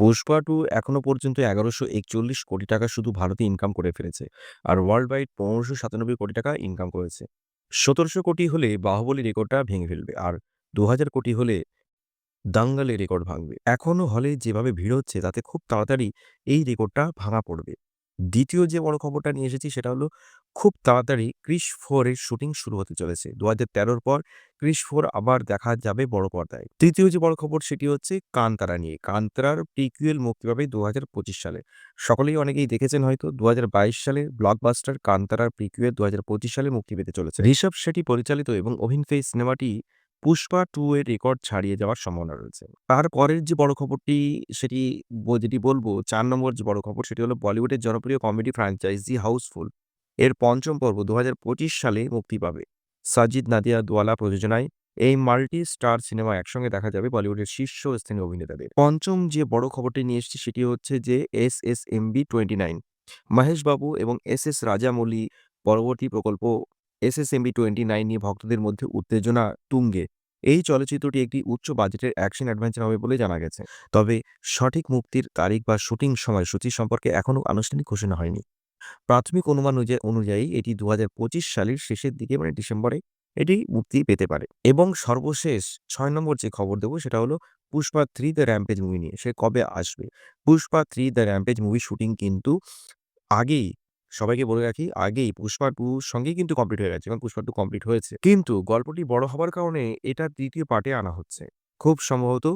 Pushpa two এখনও পর্যন্ত এগারোশো একচল্লিশ কোটি টাকা শুধু ভারতে ইনকাম করে ফেলেছে আর ওয়ার্ল্ড ওয়াইড পনেরোশো সাতানব্বই কোটি টাকা ইনকাম করেছে। সতেরোশো কোটি হলে বাহুবলী রেকর্ডটা ভেঙে ফেলবে আর দু হাজার কোটি হলে দাঙ্গালের রেকর্ড ভাঙবে। এখনও হলে যেভাবে ভিড় হচ্ছে তাতে খুব তাড়াতাড়ি এই রেকর্ডটা ভাঙা পড়বে। দ্বিতীয় যে বড় খবরটা নিয়ে এসেছি সেটা হলো, খুব তাড়াতাড়ি ক্রিশ ফোরের শুটিং শুরু হতে চলেছে। দু হাজার পর ক্রিশ ফোর আবার দেখা যাবে বড় পর্দায়। তৃতীয় যে বড় খবর সেটি হচ্ছে কান্তারা নিয়ে। কান্তারার প্রিকুয়েল মুক্তি পাবে দু হাজার পঁচিশ সালে। সকলেই অনেকেই দেখেছেন হয়তো দু বাইশ সালে ব্লকবাস্টার কান্তারার প্রিকুয়েল দু হাজার পঁচিশ সালে মুক্তি পেতে চলেছে। ঋষভ শেঠি পরিচালিত এবং অভিনয় সিনেমাটি পুষ্পা টু এর রেকর্ড ছাড়িয়ে যাওয়ার সম্ভাবনা রয়েছে। তারপরের যে বড় খবরটি, সেটি যেটি বলব, চার নম্বর যে বড় খবর, সেটি হলো বলিউডের জনপ্রিয় কমেডি ফ্র্যাঞ্চাইজি হাউসফুল এর পঞ্চম পর্ব দুহাজার পঁচিশ সালে মুক্তি পাবে। সাজিদ নাদিয়া দোয়ালা প্রযোজনায় এই মাল্টি স্টার সিনেমা একসঙ্গে দেখা যাবে বলিউডের শীর্ষস্থানীয় অভিনেতাদের। পঞ্চম যে বড় খবরটি নিয়ে এসেছি, সেটি হচ্ছে যে S S M B twenty nine Mahesh Babu এবং এস এস রাজামৌলি পরবর্তী প্রকল্প S S M B twenty nine নিয়ে ভক্তদের মধ্যে উত্তেজনা তুঙ্গে। এই চলচ্চিত্রটি একটি উচ্চ বাজেটের অ্যাকশন অ্যাডভেঞ্চার হবে বলে জানা গেছে। তবে সঠিক মুক্তির তারিখ বা শুটিং সময়সূচি সম্পর্কে এখনও আনুষ্ঠানিক ঘোষণা হয়নি। প্রাথমিক অনুমান অনুযায়ী অনুযায়ী এটি দু হাজার পঁচিশ সালের শেষের দিকে মানে ডিসেম্বরে এটি মুক্তি পেতে পারে। এবং সর্বশেষ ছয় নম্বর যে খবর দেবো সেটা হলো Pushpa three the rampage movie নিয়ে। সে কবে আসবে? Pushpa three the rampage movie shooting কিন্তু আগেই সবাইকে বলে রাখি, আগেই পুষ্পা টু সঙ্গেই কিন্তু কমপ্লিট হয়ে গেছে। এবং পুষ্পা টু কমপ্লিট হয়েছে। কিন্তু গল্পটি বড় হবার কারণে এটা দ্বিতীয় পার্টে আনা হচ্ছে। খুব সম্ভবত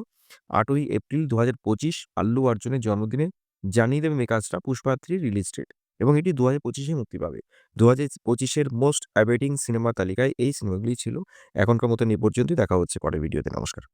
আটই এপ্রিল দু হাজার পঁচিশ আল্লু অর্জুনের জন্মদিনে জানিয়ে দেবে মেকার্সরা পুষ্পা থ্রি রিলিজ ডেট এবং এটি দু হাজার পঁচিশে মুক্তি পাবে। দু হাজার পঁচিশের মোস্ট অ্যাবেটিং সিনেমা তালিকায় এই সিনেমাগুলি ছিল। এখনকার মতন এ পর্যন্তই। দেখা হচ্ছে পরের ভিডিওতে নমস্কার।